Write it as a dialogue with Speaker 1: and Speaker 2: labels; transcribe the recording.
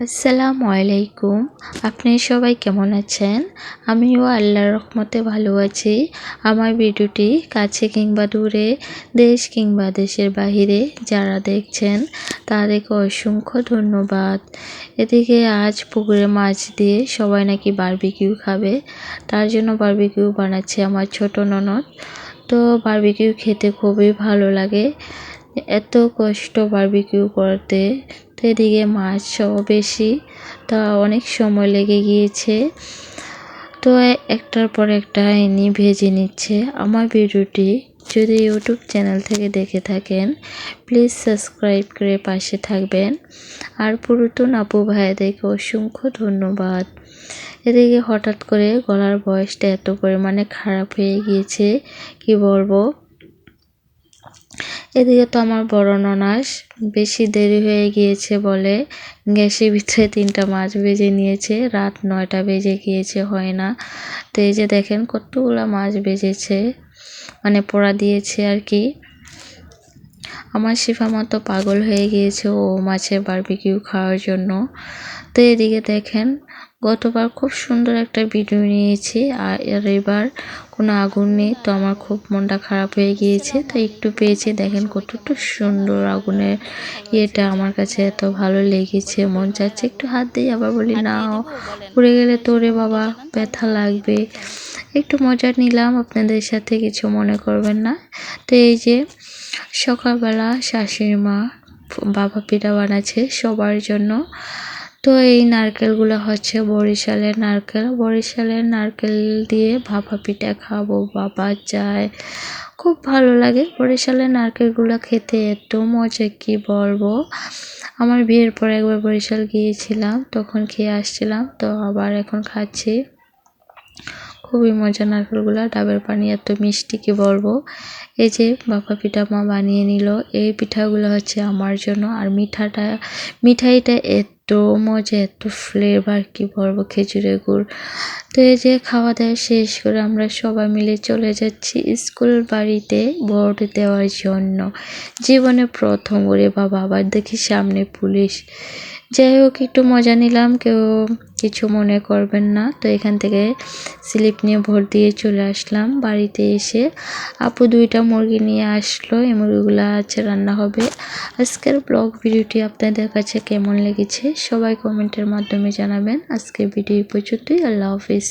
Speaker 1: আসসালামু আলাইকুম। আপনি সবাই কেমন আছেন? আমিও আল্লাহর রহমতে ভালো আছি। আমার ভিডিওটি কাছে কিংবা দূরে, দেশ কিংবা দেশের বাহিরে যারা দেখছেন, তাদেরকে অসংখ্য ধন্যবাদ। এদিকে আজ পুকুরে মাছ দিয়ে সবাই নাকি বারবিকিউ খাবে। তার জন্য বারবিকিউ বানাচ্ছে আমার ছোট ননদ। তো বারবিকিউ খেতে খুবই ভালো লাগে। এত কষ্ট বারবিকিউ করতে। এদিকে মাছও বেশি, তা অনেক সময় লেগে গিয়েছে। তো একটার পর একটা এনে ভেজে নিচ্ছে। আমার ভিডিওটি যদি ইউটিউব চ্যানেল থেকে দেখে থাকেন, প্লিজ সাবস্ক্রাইব করে পাশে থাকবেন। আর পুরাতন আপু ভাইয়াদেরকে অসংখ্য ধন্যবাদ। এদিকে হঠাৎ করে গলার বয়সটা এত পরিমাণে খারাপ হয়ে গিয়েছে, কি বলব? এদিকে তো আমার বড় ননাস বেশি দেরি হয়ে গিয়েছে বলে গ্যাসের ভিতরে তিনটা মাছ ভেজে নিয়েছে, রাত নয়টা বেজে গিয়েছে, হয় না। তো এই যে দেখেন কতগুলো মাছ বেজেছে মানে পোড়া দিয়েছে আর কি। আমার শিফা মতো পাগল হয়ে গিয়েছে ও মাছের বারবিকিউ খাওয়ার জন্য। তো এদিকে দেখেন গতবার খুব সুন্দর একটা ভিডিও নিয়েছি আর এবার কোনো আগুন নেই তো আমার খুব মনটা খারাপ হয়ে গিয়েছে। তো একটু পেয়েছি দেখেন কতটা সুন্দর আগুনের ইয়েটা আমার কাছে এত ভালো লেগেছে মন চাচ্ছে একটু হাত দিয়ে আবার বলি নাও পড়ে গেলে তোরে বাবা ব্যথা লাগবে। একটু মজা নিলাম আপনাদের সাথে কিছু মনে করবেন না। তো এই যে সকালবেলা শাশুড়ি মা, বাবা পিঠা বানাচ্ছে সবার জন্য। তো এই নারকেলগুলো হচ্ছে বরিশালের নারকেল। বরিশালের নারকেল দিয়ে ভাপা পিঠা খাব, বাবা চায় খুব ভালো লাগে বরিশালের নারকেলগুলো খেতে, এত মজা কি বলব। আমার বিয়ের পর একবার বরিশাল গিয়েছিলাম, তখন খেয়ে আসছিলাম, তো আবার এখন খাচ্ছি। খুবই মজা নারকেলগুলো, ডাবের পানি এত মিষ্টি কি বলব? এই যে বাবা পিঠা মা বানিয়ে নিল, এই পিঠাগুলো হচ্ছে আমার জন্য। আর মিঠাটা, মিঠাইটা মজা এত ফ্লেভার কি বলব, খেজুরের গুড়। তো এই যে খাওয়া দাওয়া শেষ করে আমরা সবাই মিলে চলে যাচ্ছি স্কুল বাড়িতে ভোট দেওয়ার জন্য। জীবনে প্রথম, ওরে বাবা, আবার দেখি সামনে পুলিশ। যাই হোক, একটু মজা নিলাম, কেউ কিছু মনে করবেন না। তো এখান থেকে স্লিপ নিয়ে ভোট দিয়ে চলে আসলাম বাড়িতে এসে। আপু দুইটা মুরগি নিয়ে আসলো, এই মুরগিগুলো আছে রান্না হবে। আজকের ব্লগ ভিডিওটি আপনাদের কাছে কেমন লেগেছে সবাই কমেন্টের মাধ্যমে জানাবেন। আজকে ভিডিও পর্যন্তই। আল্লাহ হাফিজ।